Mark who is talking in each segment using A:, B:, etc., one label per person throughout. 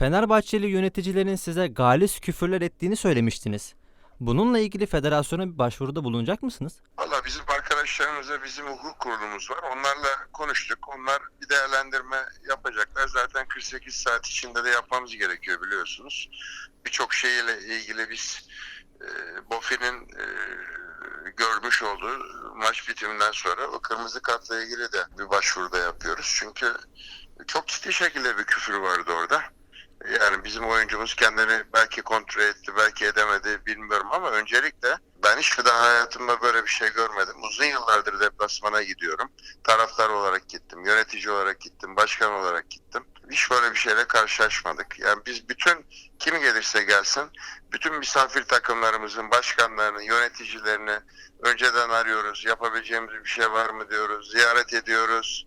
A: Fenerbahçeli yöneticilerin size galis küfürler ettiğini söylemiştiniz. Bununla ilgili federasyona bir başvuruda bulunacak mısınız?
B: Valla bizim arkadaşlarımızla bizim hukuk kurulumuz var. Onlarla konuştuk. Onlar bir değerlendirme yapacaklar. Zaten 48 saat içinde de yapmamız gerekiyor biliyorsunuz. Birçok şeyle ilgili biz e, Bofi'nin e, görmüş olduğu maç bitiminden sonra o kırmızı kartla ilgili de bir başvuruda yapıyoruz. Çünkü çok ciddi şekilde bir küfür vardı orada. Yani bizim oyuncumuz kendini belki kontrol etti, belki edemedi bilmiyorum ama öncelikle ben hiç daha hayatımda böyle bir şey görmedim. Uzun yıllardır deplasmana gidiyorum. Taraftar olarak gittim, yönetici olarak gittim, başkan olarak gittim. Hiç böyle bir şeyle karşılaşmadık. Yani biz bütün kim gelirse gelsin, bütün misafir takımlarımızın başkanlarını, yöneticilerini önceden arıyoruz. Yapabileceğimiz bir şey var mı diyoruz, ziyaret ediyoruz.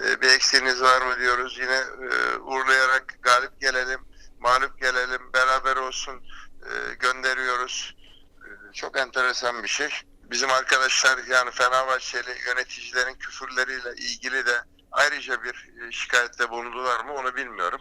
B: Ee, bir eksiğiniz var mı diyoruz. Yine e, uğurlayarak galip gelelim, mağlup gelelim, beraber olsun e, gönderiyoruz. E, çok enteresan bir şey. Bizim arkadaşlar yani Fenerbahçeli yöneticilerin küfürleriyle ilgili de ayrıca bir e, şikayette bulundular mı onu bilmiyorum.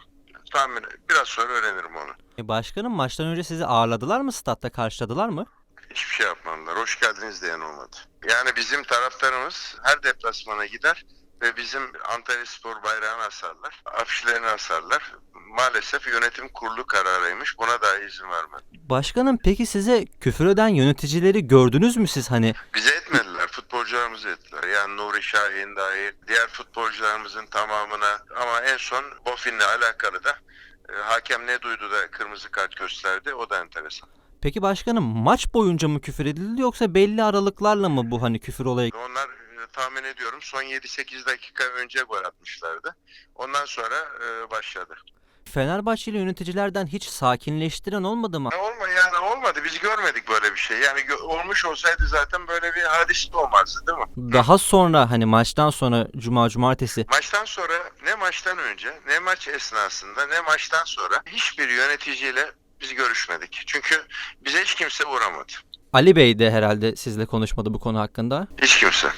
B: Tahmin biraz sonra öğrenirim onu.
A: E, Başkanım maçtan önce sizi ağırladılar mı? Statta karşıladılar mı?
B: Hiçbir şey yapmadılar. Hoş geldiniz diyen olmadı. Yani bizim taraftarımız her deplasmana gider ve bizim Antalya Spor bayrağını asarlar. Afişlerini asarlar. Maalesef yönetim kurulu kararıymış. Buna da izin vermedi.
A: Başkanım peki size küfür eden yöneticileri gördünüz mü siz hani?
B: Bize etmediler. Futbolcularımızı ettiler. Yani Nuri Şahin dahil diğer futbolcularımızın tamamına ama en son Bofin'le alakalı da e, hakem ne duydu da kırmızı kart gösterdi. O da enteresan.
A: Peki başkanım maç boyunca mı küfür edildi yoksa belli aralıklarla mı bu hani küfür olayı?
B: Onlar tahmin ediyorum son 7-8 dakika önce gol atmışlardı. Ondan sonra e, başladı.
A: Fenerbahçeli yöneticilerden hiç sakinleştiren olmadı mı?
B: Ne olma yani olmadı. Biz görmedik böyle bir şey. Yani olmuş olsaydı zaten böyle bir hadise olmazdı değil mi?
A: Daha sonra hani maçtan sonra cuma cumartesi
B: Maçtan sonra ne maçtan önce ne maç esnasında ne maçtan sonra hiçbir yöneticiyle biz görüşmedik. Çünkü bize hiç kimse uğramadı.
A: Ali Bey de herhalde sizle konuşmadı bu konu hakkında.
B: Hiç kimse.